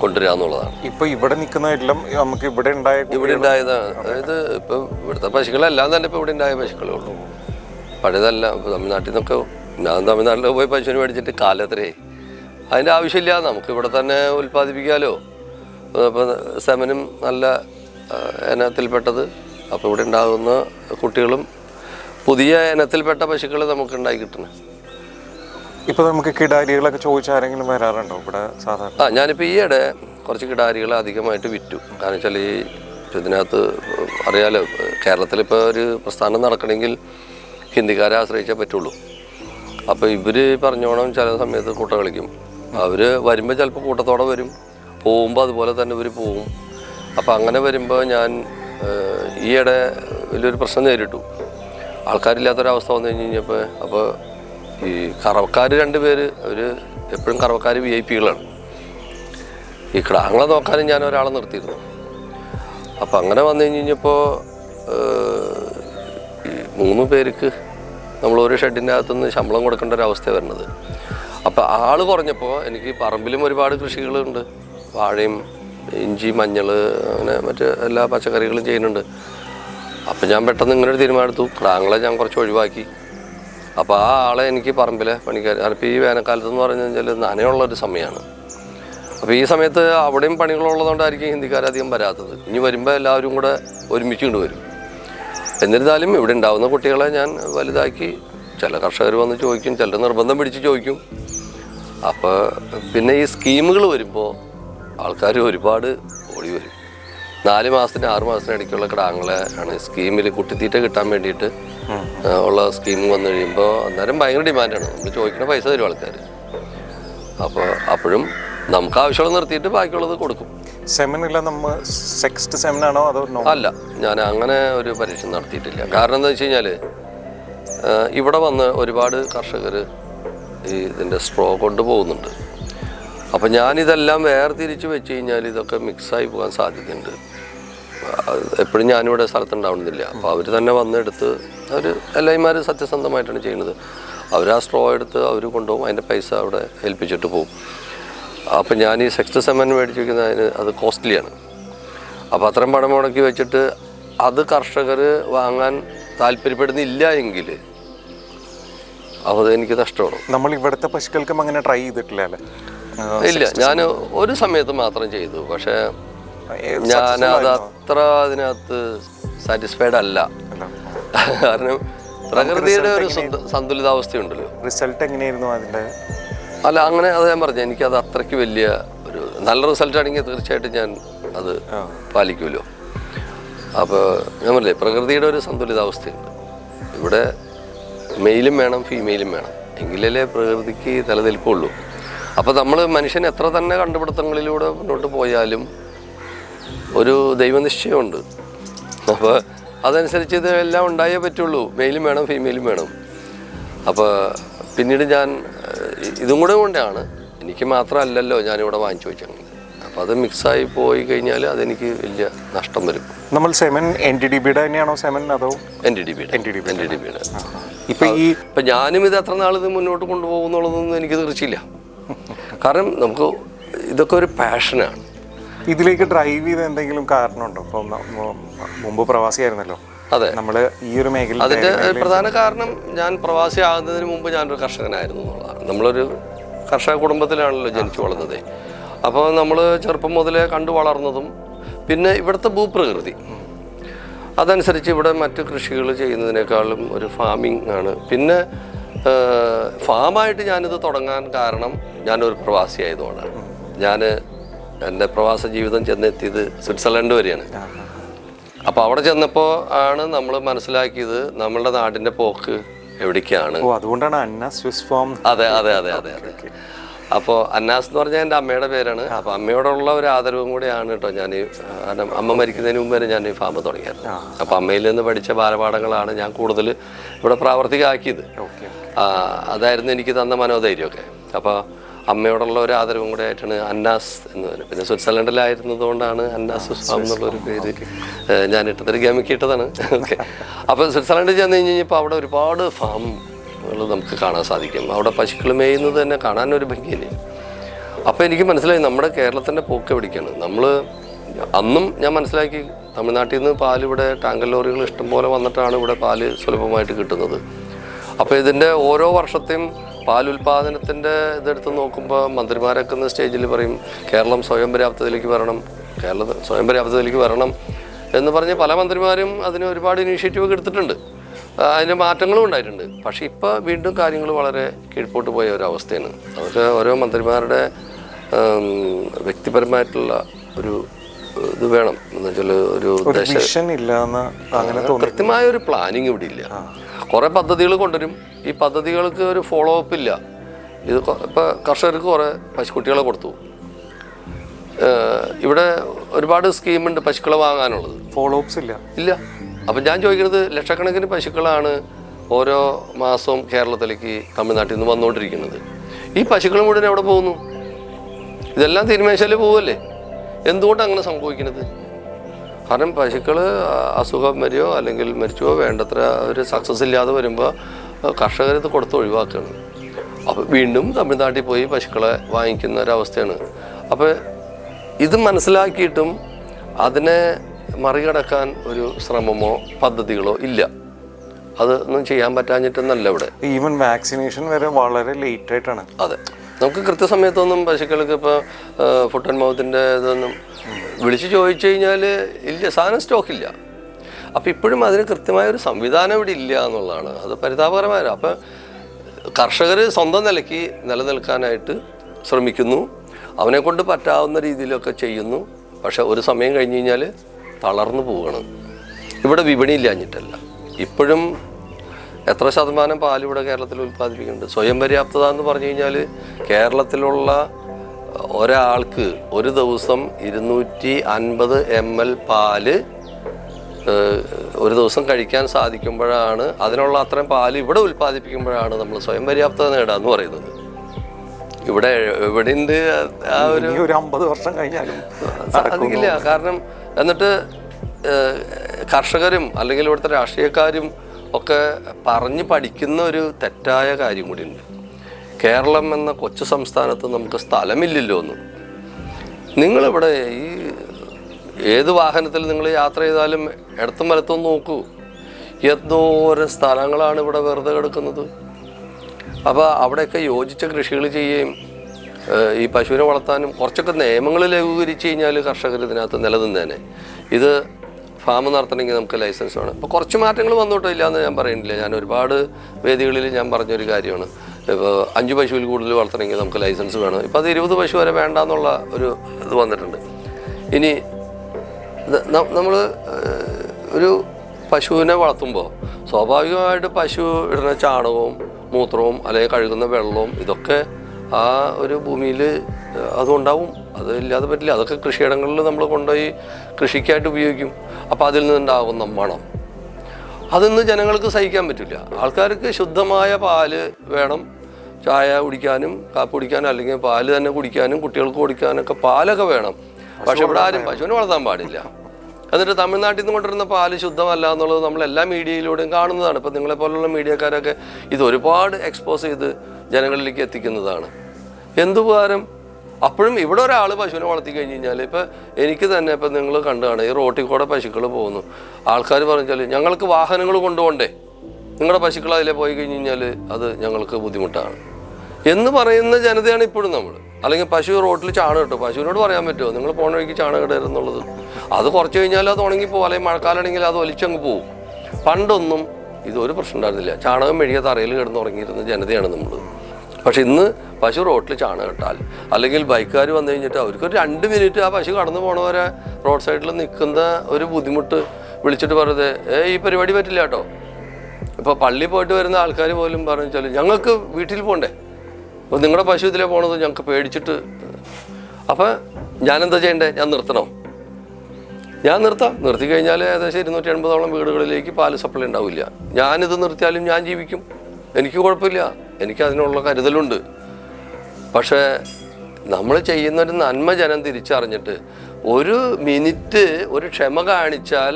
കൊണ്ടുവരിക എന്നുള്ളതാണ്. ഇപ്പൊ ഇവിടെ നിൽക്കുന്നതെല്ലാം നമുക്ക് ഇവിടെ ഉണ്ടായ ഇവിടെ ഉണ്ടായതാണ്. അതായത് ഇപ്പം ഇവിടുത്തെ പശുക്കളെല്ലാം തന്നെ ഇപ്പോൾ ഇവിടെ ഉണ്ടായ പശുക്കളേ ഉള്ളൂ. പഴയതല്ല തമിഴ്നാട്ടിൽ നിന്നൊക്കെ ഞാൻ തമിഴ്നാട്ടിൽ പോയി പശുവിന് മേടിച്ചിട്ട് കാലത്രേ. അതിന്റെ ആവശ്യമില്ല നമുക്ക് ഇവിടെ തന്നെ ഉൽപ്പാദിപ്പിക്കാമല്ലോ അപ്പോൾ സെമനും നല്ല ഇനത്തിൽപ്പെട്ടത്. അപ്പോൾ ഇവിടെ ഉണ്ടാകുന്ന കുട്ടികളും പുതിയ ഇനത്തിൽപ്പെട്ട പശുക്കൾ നമുക്ക് ഉണ്ടായി കിട്ടണം. ഇപ്പോൾ നമുക്ക് കിടാരികളൊക്കെ ചോദിച്ചാൽ ആരെങ്കിലും വരാറുണ്ടോ ഇവിടെ സാധാരണ? ആ ഞാനിപ്പോൾ ഈയിടെ കുറച്ച് കിടാരികൾ അധികമായിട്ട് വിറ്റു. കാരണം വെച്ചാൽ ഈ ഇതിനകത്ത് അറിയാലോ കേരളത്തിലിപ്പോൾ ഒരു പ്രസ്ഥാനം നടക്കണമെങ്കിൽ ഹിന്ദിക്കാരെ ആശ്രയിച്ചേ പറ്റുള്ളൂ. അപ്പോൾ ഇവർ പറഞ്ഞോണം ചില സമയത്ത് കൂട്ട കളിക്കും. അവർ വരുമ്പോൾ ചിലപ്പോൾ കൂട്ടത്തോടെ വരും. പോകുമ്പോൾ അതുപോലെ തന്നെ ഇവർ പോവും അപ്പോൾ അങ്ങനെ വരുമ്പോൾ ഞാൻ ഈയിടെ വലിയൊരു പ്രശ്നം നേരിട്ടു. ആൾക്കാരില്ലാത്തൊരവസ്ഥ വന്നു കഴിഞ്ഞ് കഴിഞ്ഞപ്പോൾ അപ്പോൾ ഈ കറവക്കാർ രണ്ട് പേര് അവർ എപ്പോഴും കറവക്കാർ വി ഐ പികളാണ് ഈ കിടാങ്ങളെ നോക്കാനും ഞാൻ ഒരാളെ നിർത്തിയിരുന്നു. അപ്പം അങ്ങനെ വന്നു കഴിഞ്ഞ് കഴിഞ്ഞപ്പോൾ മൂന്ന് പേർക്ക് നമ്മൾ ഒരു ഷെഡിന്റെ അകത്തുനിന്ന് ശമ്പളം കൊടുക്കേണ്ട ഒരു അവസ്ഥ വരുന്നത്. അപ്പോൾ ആൾ കുറഞ്ഞപ്പോൾ എനിക്ക് പറമ്പിലും ഒരുപാട് കൃഷികളുണ്ട്. വാഴയും ഇഞ്ചി മഞ്ഞൾ അങ്ങനെ മറ്റ് എല്ലാ പച്ചക്കറികളും ചെയ്യുന്നുണ്ട്. അപ്പം ഞാൻ പെട്ടെന്ന് ഇങ്ങനെ ഒരു തീരുമാനം എടുത്തു. കിടാങ്ങളെ ഞാൻ കുറച്ച് ഒഴിവാക്കി. അപ്പോൾ ആ ആളെ എനിക്ക് പറമ്പിലെ പണിക്കാർ അപ്പോൾ ഈ വേനൽക്കാലത്ത് എന്ന് പറഞ്ഞു കഴിഞ്ഞാൽ നനയുള്ളൊരു സമയമാണ്. അപ്പോൾ ഈ സമയത്ത് അവിടെയും പണികളുള്ളതുകൊണ്ടായിരിക്കും ഹിന്ദിക്കാരധികം വരാത്തത്. ഇനി വരുമ്പോൾ എല്ലാവരും കൂടെ ഒരുമിച്ച് കൊണ്ട് വരും. എന്നിരുന്നാലും ഇവിടെ ഉണ്ടാവുന്ന കുട്ടികളെ ഞാൻ വലുതാക്കി ചില കർഷകർ വന്ന് ചോദിക്കും ചിലർ നിർബന്ധം പിടിച്ച് ചോദിക്കും. അപ്പോൾ പിന്നെ ഈ സ്കീമുകൾ വരുമ്പോൾ ആൾക്കാർ ഒരുപാട് ഓടി വരും. നാല് മാസത്തിന് ആറ് മാസത്തിന് ഇടയ്ക്കുള്ള കിടാങ്ങളെ ആണ് സ്കീമിൽ കുട്ടിത്തീറ്റ കിട്ടാൻ വേണ്ടിയിട്ട് ഉള്ള സ്കീം വന്നു കഴിയുമ്പോൾ അന്നേരം ഭയങ്കര ഡിമാൻഡാണ്. നമ്മൾ ചോദിക്കുന്ന പൈസ തരും ആൾക്കാർ അപ്പോൾ അപ്പോഴും നമുക്ക് ആവശ്യമുള്ളത് നിർത്തിയിട്ട് ബാക്കിയുള്ളത് കൊടുക്കും. സെക്സ്റ്റ് സെമിനാണോ അതോ അല്ല ഞാൻ അങ്ങനെ ഒരു പരീക്ഷ നടത്തിയിട്ടില്ല. കാരണം എന്താ വെച്ച് കഴിഞ്ഞാൽ ഇവിടെ വന്ന് ഒരുപാട് കർഷകർ ഈ ഇതിന്റെ സ്ട്രോ കൊണ്ട് പോകുന്നുണ്ട്. അപ്പം ഞാനിതെല്ലാം വേർതിരിച്ച് വെച്ച് കഴിഞ്ഞാൽ ഇതൊക്കെ മിക്സായി പോകാൻ സാധ്യതയുണ്ട്. എപ്പോഴും ഞാനിവിടെ സ്ഥലത്തുണ്ടാവുന്നില്ല അപ്പോൾ അവർ തന്നെ വന്നെടുത്ത് അവർ എല്ലായ്മാർ സത്യസന്ധമായിട്ടാണ് ചെയ്യുന്നത്. അവർ ആ സ്ട്രോ എടുത്ത് അവർ കൊണ്ടുപോകും അതിന്റെ പൈസ അവിടെ ഏൽപ്പിച്ചിട്ട് പോകും അപ്പം ഞാൻ ഈ സെക്സ്റ്റ് സെമൻ മേടിച്ച് വയ്ക്കുന്ന അതിന് അത് കോസ്റ്റ്ലിയാണ് അപ്പോൾ അത്രയും പണം മുടക്കി വെച്ചിട്ട് അത് കർഷകർ വാങ്ങാൻ താല്പര്യപ്പെടുന്നില്ല എങ്കിൽ അത് എനിക്ക് നഷ്ടമാണ്. നമ്മൾ ഇവിടുത്തെ പശുക്കൾക്കും അങ്ങനെ ട്രൈ ചെയ്തിട്ടില്ല അല്ലേ? ഇല്ല ഞാൻ ഒരു സമയത്ത് മാത്രം ചെയ്തു. പക്ഷേ ഞാൻ അത് അത്ര അതിനകത്ത് സാറ്റിസ്ഫൈഡ് അല്ല. കാരണം പ്രകൃതിയുടെ ഒരു സന്തുലിതാവസ്ഥയുണ്ടല്ലോ. റിസൾട്ട് എങ്ങനെയായിരുന്നു അതിന്റെ അല്ല അങ്ങനെ അത് ഞാൻ പറഞ്ഞു എനിക്കത് അത്രയ്ക്ക് വലിയ ഒരു നല്ല റിസൾട്ട് ആണെങ്കിൽ തീർച്ചയായിട്ടും ഞാൻ അത് പാലിക്കുമല്ലോ. അപ്പോൾ ഞാൻ പറഞ്ഞില്ലേ പ്രകൃതിയുടെ ഒരു സന്തുലിതാവസ്ഥയുണ്ട്. ഇവിടെ മെയിലും വേണം ഫീമെയിലും വേണം. എങ്കിലല്ലേ പ്രകൃതിക്ക് നിലനിൽപ്പുള്ളൂ. അപ്പോൾ നമ്മൾ മനുഷ്യൻ എത്ര തന്നെ കണ്ടുപിടുത്തങ്ങളിലൂടെ മുന്നോട്ട് പോയാലും ഒരു ദൈവനിശ്ചയമുണ്ട്. അപ്പോൾ അതനുസരിച്ച് ഇതെല്ലാം ഉണ്ടായേ പറ്റുള്ളൂ. മെയിലും വേണം ഫീമെയിലും വേണം. അപ്പോൾ പിന്നീട് ഞാൻ ഇതും കൂടെ കൊണ്ടാണ്. എനിക്ക് മാത്രമല്ലല്ലോ ഞാനിവിടെ വാങ്ങിച്ചു വെച്ചത് അപ്പോൾ അത് മിക്സായി പോയി കഴിഞ്ഞാൽ അതെനിക്ക് വലിയ നഷ്ടം വരും. നമ്മൾ സെമൻ എൻ ഡി ഡി ബിയുടെ തന്നെയാണോ സെമൻ അതോ എൻ ഡി ഡി ബിയുടെ N D D N D D ബിയുടെ ഇപ്പം ഈ ഇപ്പം ഞാനും ഇത് എത്ര നാൾ ഇത് മുന്നോട്ട് കൊണ്ടുപോകുന്നുള്ളതൊന്നും എനിക്ക് തീർച്ചയില്ല കാരണം നമുക്ക് ഇതൊക്കെ ഒരു പാഷനാണ്. ഇതിലേക്ക് ഡ്രൈവ് ചെയ്ത എന്തെങ്കിലും കാരണമുണ്ടോ? ഇപ്പം മുമ്പ് പ്രവാസിയായിരുന്നല്ലോ. അതെ. നമ്മൾ ഈ ഒരു മേഖല അതിന്റെ പ്രധാന കാരണം ഞാൻ പ്രവാസി ആകുന്നതിന് മുമ്പ് ഞാനൊരു കർഷകനായിരുന്നു എന്നുള്ളതാണ്. നമ്മളൊരു കർഷക കുടുംബത്തിലാണല്ലോ ജനിച്ചു വളർന്നത്. അപ്പോൾ നമ്മൾ ചെറുപ്പം മുതലേ കണ്ടു വളർന്നതും പിന്നെ ഇവിടുത്തെ ഭൂപ്രകൃതി. അതനുസരിച്ച് ഇവിടെ മറ്റു കൃഷികൾ ചെയ്യുന്നതിനേക്കാളും ഒരു ഫാമിംഗ് ആണ്. പിന്നെ ഫാമായിട്ട് ഞാനിത് തുടങ്ങാൻ കാരണം ഞാനൊരു പ്രവാസിയായതുകൊണ്ടാണ്. ഞാൻ എന്റെ പ്രവാസ ജീവിതം ചെന്നെത്തിയത് സ്വിറ്റ്സർലൻഡ് വരെയാണ്. അപ്പോൾ അവിടെ ചെന്നപ്പോൾ ആണ് നമ്മൾ മനസ്സിലാക്കിയത് നമ്മളുടെ നാടിന്റെ പോക്ക് എവിടേക്കാണ്. ഓ അതുകൊണ്ടാണ് അന്ന സ്വിസ് ഫോം. അതെ അതെ അതെ അതെ അതെ. അപ്പോൾ അന്നാസ് എന്ന് പറഞ്ഞാൽ എന്റെ അമ്മയുടെ പേരാണ്. അപ്പോൾ അമ്മയോടുള്ള ഒരു ആദരവും കൂടിയാണ് കേട്ടോ ഞാൻ കാരണം അമ്മ മരിക്കുന്നതിന് മുമ്പ് വരെ ഞാൻ ഈ ഫാം തുടങ്ങിയത് അപ്പോൾ അമ്മയിൽ നിന്ന് പഠിച്ച ബാലപാഠങ്ങളാണ് ഞാൻ കൂടുതൽ ഇവിടെ പ്രാവർത്തികമാക്കിയത്. അതായിരുന്നു എനിക്ക് തന്ന മനോധൈര്യമൊക്കെ. അപ്പോൾ അമ്മയോടുള്ള ഒരു ആദരവും കൂടെ ആയിട്ടാണ് അന്നാസ് എന്ന് പറയുന്നത്. പിന്നെ സ്വിറ്റ്സർലൻഡിലായിരുന്നതുകൊണ്ടാണ് അന്നാസ് ഫാം എന്നുള്ളൊരു പേര് ഞാൻ ഇട്ടതൊരു ഗമിക്ക് ഇട്ടതാണ്. ഓക്കെ. അപ്പോൾ സ്വിറ്റ്സർലൻഡിൽ ചെന്ന് കഴിഞ്ഞ് കഴിഞ്ഞപ്പോൾ അവിടെ ഒരുപാട് ഫാമുകൾ നമുക്ക് കാണാൻ സാധിക്കും. അവിടെ പശുക്കൾ മേയുന്നത് തന്നെ കാണാൻ ഒരു ഭംഗിയില്ലേ? അപ്പോൾ എനിക്ക് മനസ്സിലായി നമ്മുടെ കേരളത്തിന്റെ പോക്ക് എവിടേക്കാണ്? നമ്മൾ അന്നും ഞാൻ മനസ്സിലാക്കി തമിഴ്നാട്ടിൽ നിന്ന് പാൽ ഇവിടെ ടാങ്കർ ലോറികൾ ഇഷ്ടംപോലെ വന്നിട്ടാണ് ഇവിടെ പാൽ സുലഭമായിട്ട് കിട്ടുന്നത്. അപ്പോൾ ഇതിന്റെ ഓരോ വർഷത്തെയും പാലുൽപാദനത്തിന്റെ ഇതെടുത്ത് നോക്കുമ്പോൾ മന്ത്രിമാരൊക്കെ ഒന്ന് സ്റ്റേജിൽ പറയും കേരളം സ്വയം പര്യാപ്തതയിലേക്ക് വരണം കേരളം സ്വയം പര്യാപ്തതയിലേക്ക് വരണം എന്ന് പറഞ്ഞ് പല മന്ത്രിമാരും അതിന് ഒരുപാട് ഇനീഷ്യേറ്റീവ് ഒക്കെ എടുത്തിട്ടുണ്ട്. അതിന് അതിന്റെ മാറ്റങ്ങളും ഉണ്ടായിട്ടുണ്ട്. പക്ഷേ ഇപ്പോൾ വീണ്ടും കാര്യങ്ങൾ വളരെ കീഴ്പോട്ട് പോയ ഒരവസ്ഥയാണ് അതൊക്കെ ഓരോ മന്ത്രിമാരുടെ വ്യക്തിപരമായിട്ടുള്ള ഒരു ഇത് വേണം. എന്ന് വെച്ചാൽ ഒരു എന്ന് കൃത്യമായ ഒരു പ്ലാനിങ് ഇവിടെ ഇല്ല. കുറേ പദ്ധതികൾ കൊണ്ടുവരും. ഈ പദ്ധതികൾക്ക് ഒരു ഫോളോ അപ്പ് ഇല്ല. ഇത് ഇപ്പോൾ കർഷകർക്ക് കുറേ പശുക്കുട്ടികളെ കൊടുത്തു. ഇവിടെ ഒരുപാട് സ്കീമുണ്ട് പശുക്കളെ വാങ്ങാനുള്ളത്. ഫോളോ അപ്സ് ഇല്ല. ഇല്ല. അപ്പം ഞാൻ ചോദിക്കുന്നത് ലക്ഷക്കണക്കിന് പശുക്കളാണ് ഓരോ മാസവും കേരളത്തിലേക്ക് തമിഴ്നാട്ടിൽ നിന്ന് വന്നുകൊണ്ടിരിക്കുന്നത് ഈ പശുക്കൾ മുഴുവൻ എവിടെ പോകുന്നു? ഇതെല്ലാം തീരുമാനിച്ചാലേ പോവല്ലേ? എന്തുകൊണ്ടാണ് അങ്ങനെ സംഭവിക്കുന്നത്? കാരണം പശുക്കൾ അസുഖം വരികയോ അല്ലെങ്കിൽ മരിച്ചുവോ വേണ്ടത്ര ഒരു സക്സസ് ഇല്ലാതെ വരുമ്പോൾ കർഷകർ ഇത് കൊടുത്ത് ഒഴിവാക്കുകയാണ് അപ്പോൾ വീണ്ടും തമിഴ്നാട്ടിൽ പോയി പശുക്കളെ വാങ്ങിക്കുന്ന ഒരവസ്ഥയാണ്. അപ്പോൾ ഇത് മനസ്സിലാക്കിയിട്ടും അതിനെ മറികടക്കാൻ ഒരു ശ്രമമോ പദ്ധതികളോ ഇല്ല. അതൊന്നും ചെയ്യാൻ പറ്റാഞ്ഞിട്ടൊന്നല്ല ഇവിടെ. ഈവൻ വാക്സിനേഷൻ വരെ വളരെ ലേറ്റ് ആയിട്ടാണ്. അതെ. നമുക്ക് കൃത്യസമയത്തൊന്നും പശുക്കൾക്ക് ഇപ്പോൾ ഫുഡ് ആൻഡ് മൗത്തിന്റെ ഇതൊന്നും വിളിച്ച് ചോദിച്ചു കഴിഞ്ഞാൽ ഇല്ല സാധനം സ്റ്റോക്കില്ല. അപ്പോൾ ഇപ്പോഴും അതിന് കൃത്യമായ ഒരു സംവിധാനം ഇവിടെ ഇല്ല എന്നുള്ളതാണ്. അത് പരിതാപകരമായ അപ്പോൾ കർഷകർ സ്വന്തം നിലയ്ക്ക് നിലനിൽക്കാനായിട്ട് ശ്രമിക്കുന്നു. അവനെ കൊണ്ട് പറ്റാവുന്ന രീതിയിലൊക്കെ ചെയ്യുന്നു. പക്ഷെ ഒരു സമയം കഴിഞ്ഞ് കഴിഞ്ഞാൽ തളർന്നു പോവുകയാണ് ഇവിടെ വിപണി ഇല്ലാഞ്ഞിട്ടല്ല. ഇപ്പോഴും എത്ര ശതമാനം പാൽ ഇവിടെ കേരളത്തിൽ ഉൽപ്പാദിപ്പിക്കുന്നുണ്ട്? സ്വയം പര്യാപ്തത എന്ന് പറഞ്ഞു കഴിഞ്ഞാൽ കേരളത്തിലുള്ള ഒരാൾക്ക് ഒരു ദിവസം ഇരുന്നൂറ്റി അൻപത് എം എൽ പാൽ ഒരു ദിവസം കഴിക്കാൻ സാധിക്കുമ്പോഴാണ് അതിനുള്ള അത്രയും പാൽ ഇവിടെ ഉൽപ്പാദിപ്പിക്കുമ്പോഴാണ് നമ്മൾ സ്വയം പര്യാപ്തത നേടുക എന്ന് പറയുന്നത്. ഇവിടെ എവിടെയുണ്ട് ആ ഒരു അമ്പത് വർഷം കഴിഞ്ഞാലും സാധിക്കില്ല. കാരണം എന്നിട്ട് കർഷകരും അല്ലെങ്കിൽ ഇവിടുത്തെ രാഷ്ട്രീയക്കാരും ഒക്കെ പറഞ്ഞ് പഠിക്കുന്ന ഒരു തെറ്റായ കാര്യം കൂടിയുണ്ട്. കേരളം എന്ന കൊച്ചു സംസ്ഥാനത്ത് നമുക്ക് സ്ഥലമില്ലല്ലോ എന്ന്. നിങ്ങളിവിടെ ഈ ഏത് വാഹനത്തിൽ നിങ്ങൾ യാത്ര ചെയ്താലും ഇടത്തും വലത്തും നോക്കൂ. എന്തോരം സ്ഥലങ്ങളാണ് ഇവിടെ വെറുതെ കിടക്കുന്നത്. അപ്പോൾ അവിടെയൊക്കെ യോജിച്ച കൃഷികൾ ചെയ്യുകയും ഈ പശുവിനെ വളർത്താനും കുറച്ചൊക്കെ നിയമങ്ങൾ ലഘൂകരിച്ച് കഴിഞ്ഞാൽ കർഷകർ ഇതിനകത്ത് നിലനിന്നേനെ. ഇത് ഫാം നടത്തണമെങ്കിൽ നമുക്ക് ലൈസൻസ് വേണം. ഇപ്പോൾ കുറച്ച് മാറ്റങ്ങൾ വന്നോട്ടോ ഇല്ല എന്ന് ഞാൻ പറയുന്നില്ല. ഞാൻ ഒരുപാട് വേദികളിൽ ഞാൻ പറഞ്ഞൊരു കാര്യമാണ്. ഇപ്പോൾ അഞ്ച് പശുവിൽ കൂടുതൽ വളർത്തണമെങ്കിൽ നമുക്ക് ലൈസൻസ് വേണം. ഇപ്പോൾ അത് ഇരുപത് പശു വരെ വേണ്ട എന്നുള്ള ഒരു ഇത് വന്നിട്ടുണ്ട്. ഇനി നമ്മൾ ഒരു പശുവിനെ വളർത്തുമ്പോൾ സ്വാഭാവികമായിട്ട് പശു ഇടുന്ന ചാണകവും മൂത്രവും അല്ലെങ്കിൽ കഴുകുന്ന വെള്ളവും ഇതൊക്കെ ആ ഒരു ഭൂമിയിൽ അതുണ്ടാവും. അത് ഇല്ലാതെ പറ്റില്ല. അതൊക്കെ കൃഷിയിടങ്ങളിൽ നമ്മൾ കൊണ്ടുപോയി കൃഷിക്കായിട്ട് ഉപയോഗിക്കും. അപ്പോൾ അതിൽ നിന്നുണ്ടാകുന്ന മണം. അതൊന്നും ജനങ്ങൾക്ക് സഹിക്കാൻ പറ്റില്ല. ആൾക്കാർക്ക് ശുദ്ധമായ പാൽ വേണം. ചായ കുടിക്കാനും കാപ്പി കുടിക്കാനും അല്ലെങ്കിൽ പാൽ തന്നെ കുടിക്കാനും കുട്ടികൾക്ക് കുടിക്കാനൊക്കെ പാലൊക്കെ വേണം. പക്ഷെ ഇവിടെ ആരും പശുവിനെ വളർത്താൻ പാടില്ല. എന്നിട്ട് തമിഴ്നാട്ടിൽ നിന്ന് കൊണ്ടുവരുന്ന പാൽ ശുദ്ധമല്ല എന്നുള്ളത് നമ്മൾ എല്ലാ മീഡിയയിലൂടെയും കാണുന്നതാണ്. ഇപ്പം നിങ്ങളെ പോലുള്ള മീഡിയക്കാരൊക്കെ ഇത് ഒരുപാട് എക്സ്പോസ് ചെയ്ത് ജനങ്ങളിലേക്ക് എത്തിക്കുന്നതാണ്. എന്തുപകാരം അപ്പോഴും ഇവിടെ ഒരാൾ പശുവിനെ വളർത്തി കഴിഞ്ഞ് കഴിഞ്ഞാൽ ഇപ്പം എനിക്ക് തന്നെ ഇപ്പം നിങ്ങൾ കണ്ടാണ് ഈ റോട്ടിൽ കൂടെ പശുക്കൾ പോകുന്നു. ആൾക്കാർ പറഞ്ഞാൽ ഞങ്ങൾക്ക് വാഹനങ്ങൾ കൊണ്ടുപോകണ്ടേ നിങ്ങളുടെ പശുക്കൾ അതിലെ പോയി കഴിഞ്ഞ് കഴിഞ്ഞാൽ അത് ഞങ്ങൾക്ക് ബുദ്ധിമുട്ടാണ്. എന്ന് പറയുന്ന ജനതയാണ് ഇപ്പോഴും നമ്മൾ അല്ലെങ്കിൽ പശു റോട്ടിൽ ചാണകം ഇട്ടു പശുവിനോട് പറയാൻ പറ്റുമോ നിങ്ങൾ പോണ വഴിക്ക് ചാണകം ഇടരുന്നുള്ളത് അത് കുറച്ച് കഴിഞ്ഞാൽ അത് ഉണങ്ങിപ്പോവും അല്ലെങ്കിൽ മഴക്കാലാണെങ്കിൽ അത് ഒലിച്ചങ്ങ് പോവും. പണ്ടൊന്നും ഇതൊരു പ്രശ്നം ഉണ്ടായിരുന്നില്ല. ചാണകം മെഴുകിയ തറയിൽ കിടന്നുറങ്ങിയിരുന്ന ജനതയാണ് നമ്മൾ പക്ഷെ ഇന്ന് പശു റോട്ടിൽ ചാണകം ഇട്ടാൽ അല്ലെങ്കിൽ ബൈക്കുകാർ വന്നു കഴിഞ്ഞിട്ട് അവർക്ക് ഒരു രണ്ട് മിനിറ്റ് ആ പശു കടന്നു പോണവരെ റോഡ് സൈഡിൽ നിൽക്കുന്ന ഒരു ബുദ്ധിമുട്ട് വിളിച്ചിട്ട് പറയുന്നത് ഏ ഈ പരിപാടി പറ്റില്ല കേട്ടോ. ഇപ്പോൾ പള്ളി പോയിട്ട് വരുന്ന ആൾക്കാർ പോലും പറഞ്ഞു വെച്ചാൽ ഞങ്ങൾക്ക് വീട്ടിൽ പോകണ്ടേ അപ്പോൾ നിങ്ങളുടെ പശു ഇതിലേ പോണത് ഞങ്ങൾക്ക് പേടിച്ചിട്ട്. അപ്പം ഞാനെന്താ ചെയ്യണ്ടേ? ഞാൻ നിർത്തണം. ഞാൻ നിർത്താം. നിർത്തി കഴിഞ്ഞാൽ ഏകദേശം ഇരുന്നൂറ്റി എൺപതോളം വീടുകളിലേക്ക് പാൽ സപ്ലൈ ഉണ്ടാവില്ല. ഞാനിത് നിർത്തിയാലും ഞാൻ ജീവിക്കും. എനിക്ക് കുഴപ്പമില്ല. എനിക്ക് അതിനുള്ള കരുതലുണ്ട്. പക്ഷേ നമ്മൾ ചെയ്യുന്നൊരു നന്മ ജനം തിരിച്ചറിഞ്ഞിട്ട് ഒരു മിനിറ്റ് ഒരു ക്ഷമ കാണിച്ചാൽ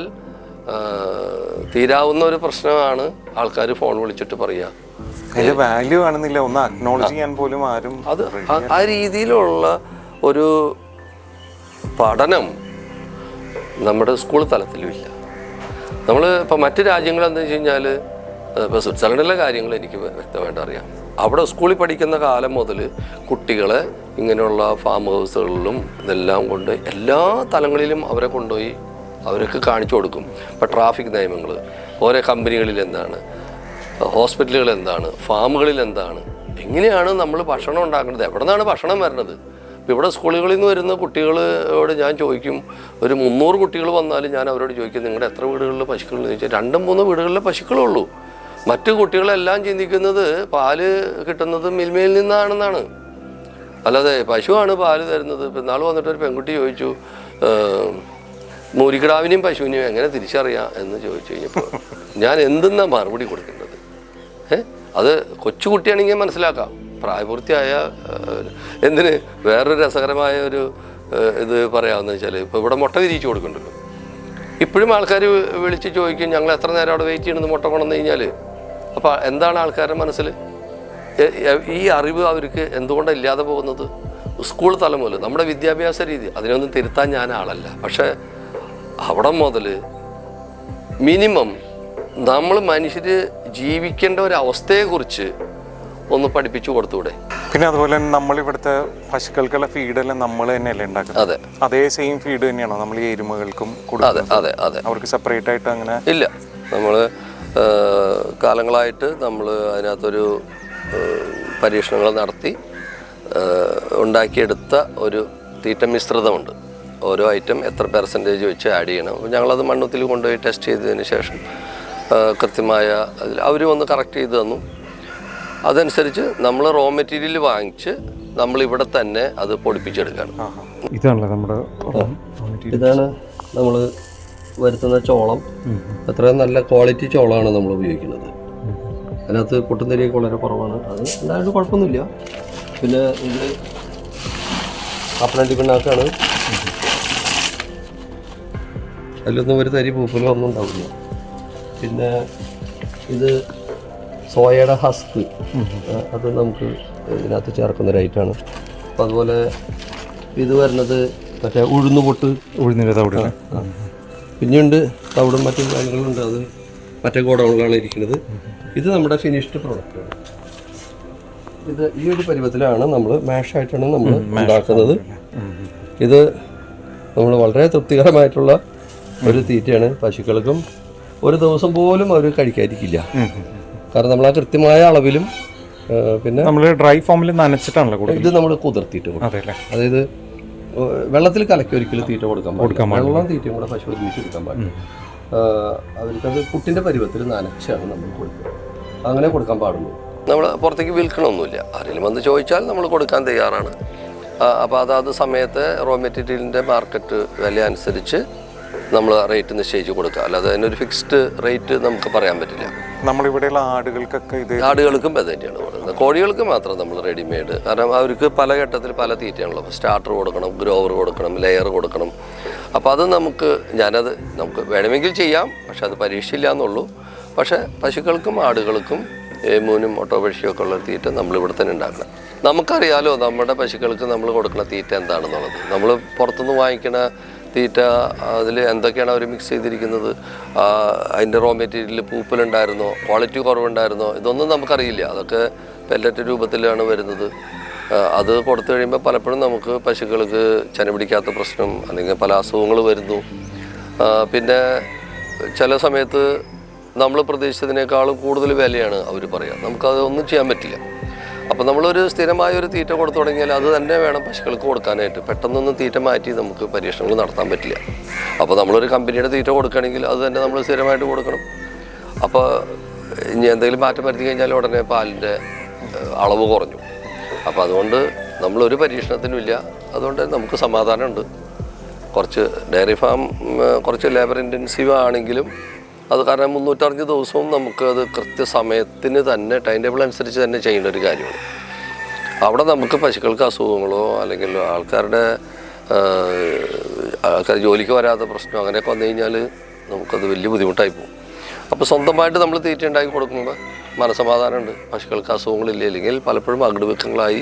തീരാവുന്ന ഒരു പ്രശ്നമാണ് ആൾക്കാർ ഫോൺ വിളിച്ചിട്ട് പറയുക വാല്യൂ ആണെന്നില്ല. ഒന്ന് അക്നോളജ് ചെയ്യാൻ പോലും ആരും അത് ആ- രീതിയിലുള്ള ഒരു പഠനം നമ്മുടെ സ്കൂൾ തലത്തിലും ഇല്ല. നമ്മൾ ഇപ്പോൾ മറ്റു രാജ്യങ്ങൾ എന്താ വെച്ച് കഴിഞ്ഞാൽ ഇപ്പോൾ സ്വിറ്റ്സർലൻഡിലെ കാര്യങ്ങൾ എനിക്ക് വ്യക്തമായിട്ട് അറിയാം. അവിടെ സ്കൂളിൽ പഠിക്കുന്ന കാലം മുതൽ കുട്ടികളെ ഇങ്ങനെയുള്ള ഫാം ഹൗസുകളിലും ഇതെല്ലാം കൊണ്ട് എല്ലാ തലങ്ങളിലും അവരെ കൊണ്ടുപോയി അവരൊക്കെ കാണിച്ചു കൊടുക്കും. ഇപ്പോൾ ട്രാഫിക് നിയമങ്ങൾ ഓരോ കമ്പനികളിൽ എന്താണ് ഹോസ്പിറ്റലുകൾ എന്താണ് ഫാമുകളിൽ എന്താണ് എങ്ങനെയാണ് നമ്മൾ ഭക്ഷണം ഉണ്ടാക്കുന്നത് എവിടെ നിന്നാണ് ഭക്ഷണം വരുന്നത് ഇപ്പം ഇവിടെ സ്കൂളുകളിൽ നിന്ന് വരുന്ന കുട്ടികളോട് ഞാൻ ചോദിക്കും ഒരു മുന്നൂറ് കുട്ടികൾ വന്നാലും ഞാൻ അവരോട് ചോദിക്കും നിങ്ങളുടെ എത്ര വീടുകളിൽ പശുക്കളെന്ന് ചോദിച്ചാൽ രണ്ടും മൂന്ന് വീടുകളിലെ പശുക്കളേ ഉള്ളൂ. മറ്റു കുട്ടികളെല്ലാം ചിന്തിക്കുന്നത് പാൽ കിട്ടുന്നത് മിൽമയിൽ നിന്നാണെന്നാണ്. അല്ലാതെ പശുവാണ് പാൽ തരുന്നത്. ഇപ്പം വന്നിട്ട് ഒരു പെൺകുട്ടി ചോദിച്ചു "ഏം, മൂരിക്കിടാവിനെയും പശുവിനെയും എങ്ങനെ തിരിച്ചറിയാം? എന്ന് ചോദിച്ചു കഴിഞ്ഞപ്പോൾ ഞാൻ എന്തെന്നാ മറുപടി കൊടുക്കേണ്ടത്? ഏ അത് കൊച്ചുകുട്ടിയാണെങ്കിൽ മനസ്സിലാക്കാം. പ്രായപൂർത്തിയായ ഏഹ്, എന്തിന് വേറൊരു രസകരമായ ഒരു ഇത് പറയാമെന്ന് വെച്ചാൽ ഇപ്പോൾ ഇവിടെ മുട്ട വിരിയിച്ചു കൊടുക്കുന്നുണ്ടല്ലോ ഇപ്പോഴും ആൾക്കാർ വിളിച്ച് ചോദിക്കും ഞങ്ങൾ എത്ര നേരം അവിടെ വെയിറ്റ് ചെയ്യണമെന്ന് മുട്ട കൊണ്ടുവന്ന് കഴിഞ്ഞാൽ അപ്പോൾ എന്താണ് ആൾക്കാരുടെ മനസ്സിൽ ഈ അറിവ് അവർക്ക് എന്തുകൊണ്ടാണ് ഇല്ലാതെ പോകുന്നത്? സ്കൂൾ തലം മുതൽ നമ്മുടെ വിദ്യാഭ്യാസ രീതി അതിനൊന്നും തിരുത്താൻ ഞാൻ ആളല്ല. പക്ഷേ അവിടെ മുതൽ മിനിമം നമ്മൾ മനുഷ്യർ ജീവിക്കേണ്ട ഒരു അവസ്ഥയെക്കുറിച്ച് ഒന്ന് പഠിപ്പിച്ചു കൊടുത്തൂടെ. പിന്നെ അതുപോലെ തന്നെ നമ്മൾ ഇവിടുത്തെ പശുക്കൾക്കുള്ള ഫീഡെല്ലാം നമ്മൾ തന്നെയല്ലേ ഉണ്ടാക്കുന്നത്? അതെ. അതേ സെയിം ഫീഡ് തന്നെയാണോ നമ്മൾ ഈ എരുമകൾക്കും അതെ കൊടുക്കുന്നത് അതെ. അതെ അവർക്ക് സെപ്പറേറ്റ് ആയിട്ട് അങ്ങനെ ഇല്ല. നമ്മൾ കാലങ്ങളായിട്ട് നമ്മൾ അതിനകത്തൊരു പരീക്ഷണങ്ങൾ നടത്തി ഉണ്ടാക്കിയെടുത്ത ഒരു തീറ്റ മിശ്രിതമുണ്ട്. ഓരോ ഐറ്റം എത്ര പെർസെന്റേജ് വെച്ച് ആഡ് ചെയ്യണം. അപ്പോൾ ഞങ്ങളത് മണ്ണുത്തിൽ കൊണ്ടുപോയി ടെസ്റ്റ് ചെയ്തതിന് ശേഷം കൃത്യമായ അതിൽ അവർ വന്ന് കറക്റ്റ് ചെയ്ത് തന്നു. അതനുസരിച്ച് നമ്മൾ റോ മെറ്റീരിയൽ വാങ്ങിച്ച് നമ്മൾ ഇവിടെ തന്നെ അത് പൊടിപ്പിച്ചെടുക്കുകയാണ് ഇതാണല്ലോ നമ്മുടെ ഇതാണ് നമ്മൾ വരുത്തുന്ന ചോളം. അത്രയും നല്ല ക്വാളിറ്റി ചോളമാണ് നമ്മൾ ഉപയോഗിക്കുന്നത്. അതിനകത്ത് പൊട്ടുന്നരിയൊക്കെ വളരെ കുറവാണ്. അത് എന്തായാലും കുഴപ്പമൊന്നുമില്ല. പിന്നെ ഇത് കപ്പലണ്ടി പിണ്ണാക്കാണ്. അതിലൊന്നും ഒരു തരി പൂപ്പലോ ഒന്നും ഉണ്ടാവില്ല. പിന്നെ ഇത് സോയയുടെ ഹസ്ക്. അത് നമുക്ക് ഇതിനകത്ത് ചേർക്കുന്ന ഒരു ഐറ്റമാണ് അപ്പം അതുപോലെ ഇത് വരുന്നത് മറ്റേ ഉഴുന്ന് പൊട്ട് ഉഴുന്നിന്റെ തവിട് പിന്നെയുണ്ട് തവിടും മറ്റും കാര്യങ്ങളുണ്ട്. അത് മറ്റേ ഗോഡൗണിലാണ് ഇരിക്കുന്നത്. ഇത് നമ്മുടെ ഫിനിഷ്ഡ് പ്രോഡക്റ്റാണ് ഇത് ഈ ഒരു പരുവത്തിലാണ് നമ്മൾ മാഷായിട്ടാണ് നമ്മൾ ഉണ്ടാക്കുന്നത്. ഇത് നമ്മൾ വളരെ തൃപ്തികരമായിട്ടുള്ള ഒരു തീറ്റയാണ് പശുക്കൾക്കും. ഒരു ദിവസം പോലും അവർ കഴിക്കാതിരിക്കില്ല. കാരണം നമ്മൾ ആ കൃത്യമായ അളവിലും പിന്നെ നമ്മൾ ഡ്രൈ ഫോമിൽ നനച്ചിട്ടാണല്ലോ ഇത് നമ്മൾ കുതിർത്തിയിട്ട് അതായത് വെള്ളത്തിൽ കലക്കി ഒരിക്കലും തീറ്റ കൊടുക്കാൻ കൊടുക്കാൻ വെള്ളം തീറ്റയും കൂടെ പശു ഒരുമിച്ച് കൊടുക്കാൻ പാടില്ല അവർക്കത് പുട്ടിന്റെ പരുവത്തിൽ നനച്ചാണ് നമ്മൾ കൊടുക്കുക. അങ്ങനെ കൊടുക്കാൻ പാടുള്ളൂ. നമ്മൾ പുറത്തേക്ക് വിൽക്കണമൊന്നുമില്ല. ആരെങ്കിലും വന്ന് ചോദിച്ചാൽ നമ്മൾ കൊടുക്കാൻ തയ്യാറാണ്. അപ്പോൾ അതാത് സമയത്ത് റോ മെറ്റീരിയലിന്റെ മാർക്കറ്റ് വില അനുസരിച്ച് നമ്മൾ റേറ്റ് നിശ്ചയിച്ച് കൊടുക്കുക. അല്ലാതെ അതിനൊരു ഫിക്സ്ഡ് റേറ്റ് നമുക്ക് പറയാൻ പറ്റില്ല. നമ്മളിവിടെയുള്ള ആടുകൾക്കൊക്കെ ഇത് ആടുകൾക്കും അത് തന്നെയാണ് കൊടുക്കുന്നത് കോഴികൾക്ക് മാത്രം നമ്മൾ റെഡിമെയ്ഡ് കാരണം അവർക്ക് പല ഘട്ടത്തിൽ പല തീറ്റയാണല്ലോ സ്റ്റാർട്ടർ കൊടുക്കണം ഗ്രോവർ കൊടുക്കണം ലെയർ കൊടുക്കണം. അപ്പോൾ അത് നമുക്ക് ഞാനത് നമുക്ക് വേണമെങ്കിൽ ചെയ്യാം. പക്ഷെ അത് പരീക്ഷയില്ല എന്നുള്ളൂ പക്ഷേ പശുക്കൾക്കും ആടുകൾക്കും ഏമൂനും ഒക്കെ ഉള്ള തീറ്റ നമ്മൾ ഇവിടെ തന്നെ ഉണ്ടാക്കണം. നമുക്കറിയാലോ നമ്മുടെ പശുക്കൾക്ക് നമ്മൾ കൊടുക്കുന്ന തീറ്റ എന്താണെന്നുള്ളത്. നമ്മൾ പുറത്തുനിന്ന് വാങ്ങിക്കണ തീറ്റ അതിൽ എന്തൊക്കെയാണ് അവർ മിക്സ് ചെയ്തിരിക്കുന്നത്? അതിന്റെ റോ മെറ്റീരിയലിൽ പൂപ്പലുണ്ടായിരുന്നോ? ക്വാളിറ്റി കുറവുണ്ടായിരുന്നോ? ഇതൊന്നും നമുക്കറിയില്ല. അതൊക്കെ പെല്ലറ്റ് രൂപത്തിലാണ് വരുന്നത്. അത് കൊടുത്തു കഴിയുമ്പോൾ പലപ്പോഴും നമുക്ക് പശുക്കൾക്ക് ചന പിടിക്കാത്ത പ്രശ്നം അല്ലെങ്കിൽ പല അസുഖങ്ങൾ വരുന്നു. പിന്നെ ചില സമയത്ത് നമ്മൾ പ്രതീക്ഷിച്ചതിനേക്കാളും കൂടുതൽ വിലയാണ് അവർ പറയുക നമുക്കത് ഒന്നും ചെയ്യാൻ പറ്റില്ല. അപ്പോൾ നമ്മളൊരു സ്ഥിരമായ ഒരു തീറ്റ കൊടുത്തു തുടങ്ങിയാൽ അത് തന്നെ വേണം പശുക്കൾക്ക് കൊടുക്കാനായിട്ട്. പെട്ടെന്നൊന്നും തീറ്റ മാറ്റി നമുക്ക് പരീക്ഷണങ്ങൾ നടത്താൻ പറ്റില്ല. അപ്പോൾ നമ്മളൊരു കമ്പനിയുടെ തീറ്റ കൊടുക്കുകയാണെങ്കിൽ അത് തന്നെ നമ്മൾ സ്ഥിരമായിട്ട് കൊടുക്കണം. അപ്പോൾ ഇനി എന്തെങ്കിലും മാറ്റം വരുത്തി കഴിഞ്ഞാൽ ഉടനെ പാലിന്റെ അളവ് കുറഞ്ഞു. അപ്പോൾ അതുകൊണ്ട് നമ്മളൊരു പരീക്ഷണത്തിനും ഇല്ല. അതുകൊണ്ട് നമുക്ക് സമാധാനമുണ്ട്. കുറച്ച് ഡയറി ഫാം കുറച്ച് ലേബർ ഇന്റൻസീവ് ആണെങ്കിലും അത് കാരണം മുന്നൂറ്ററുപത് ദിവസവും നമുക്ക് അത് കൃത്യസമയത്തിന് തന്നെ ടൈം ടേബിൾ അനുസരിച്ച് തന്നെ ചെയ്യേണ്ട ഒരു കാര്യമാണ്. അവിടെ നമുക്ക് പശുക്കൾക്ക് അസുഖങ്ങളോ അല്ലെങ്കിൽ ആൾക്കാരുടെ ആൾക്കാർ ജോലിക്ക് വരാത്ത പ്രശ്നം അങ്ങനെയൊക്കെ വന്നു കഴിഞ്ഞാൽ നമുക്കത് വലിയ ബുദ്ധിമുട്ടായി പോകും. അപ്പോൾ സ്വന്തമായിട്ട് നമ്മൾ തീറ്റ ഉണ്ടാക്കി കൊടുക്കുമ്പോൾ മനസമാധാനമുണ്ട്. പശുക്കൾക്ക് അസുഖങ്ങളില്ല? അല്ലെങ്കിൽ പലപ്പോഴും അകിടുവെക്കങ്ങളായി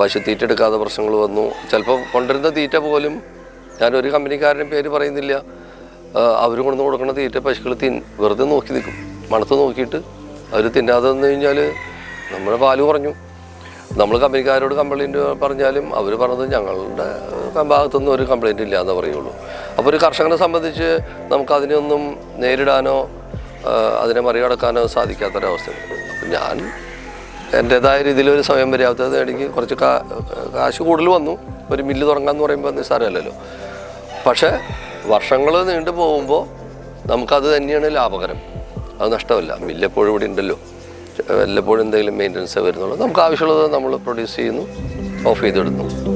പശു തീറ്റ എടുക്കാതെ പ്രശ്നങ്ങൾ വന്നു. ചിലപ്പോൾ കൊണ്ടുവരുന്ന തീറ്റ പോലും ഞാനൊരു കമ്പനിക്കാരന്റെ പേര് പറയുന്നില്ല. അവർ കൊണ്ടു കൊടുക്കുന്ന തീറ്റ പശുക്കൾ തിൻ വെറുതെ നോക്കി നിൽക്കും. മണത്ത് നോക്കിയിട്ട് അവർ തിന്നാതെ വന്നു കഴിഞ്ഞാൽ നമ്മുടെ പാൽ കുറഞ്ഞു. നമ്മൾ കമ്പനിക്കാരോട് കംപ്ലൈന്റ് പറഞ്ഞാലും അവർ പറഞ്ഞത് ഞങ്ങളുടെ ഭാഗത്തുനിന്ന് ഒരു കംപ്ലൈന്റ് ഇല്ല എന്നേ പറയുള്ളൂ. അപ്പോൾ ഒരു കർഷകനെ സംബന്ധിച്ച് നമുക്കതിനൊന്നും നേരിടാനോ അതിനെ മറികടക്കാനോ സാധിക്കാത്തൊരവസ്ഥയുണ്ട് അപ്പം ഞാൻ എന്റേതായ രീതിയിൽ ഒരു സമയം പര്യാപ്തത എനിക്ക് കുറച്ച് കാശ് കൂടുതൽ വന്നു. ഒരു മില്ല് തുടങ്ങാമെന്ന് പറയുമ്പോൾ നിസ്സാരമല്ലല്ലോ. പക്ഷേ വർഷങ്ങൾ നീണ്ടു പോകുമ്പോൾ നമുക്കത് തന്നെയാണ് ലാഭകരം. അത് നഷ്ടമല്ല. മില്ലെപ്പോഴും ഇവിടെ ഉണ്ടല്ലോ. വല്ലപ്പോഴും എന്തെങ്കിലും മെയിന്റനൻസ് വരുന്നുള്ളൂ. നമുക്ക് ആവശ്യമുള്ളത് നമ്മൾ പ്രൊഡ്യൂസ് ചെയ്യുന്നു ഓഫ് ചെയ്തിടുന്നു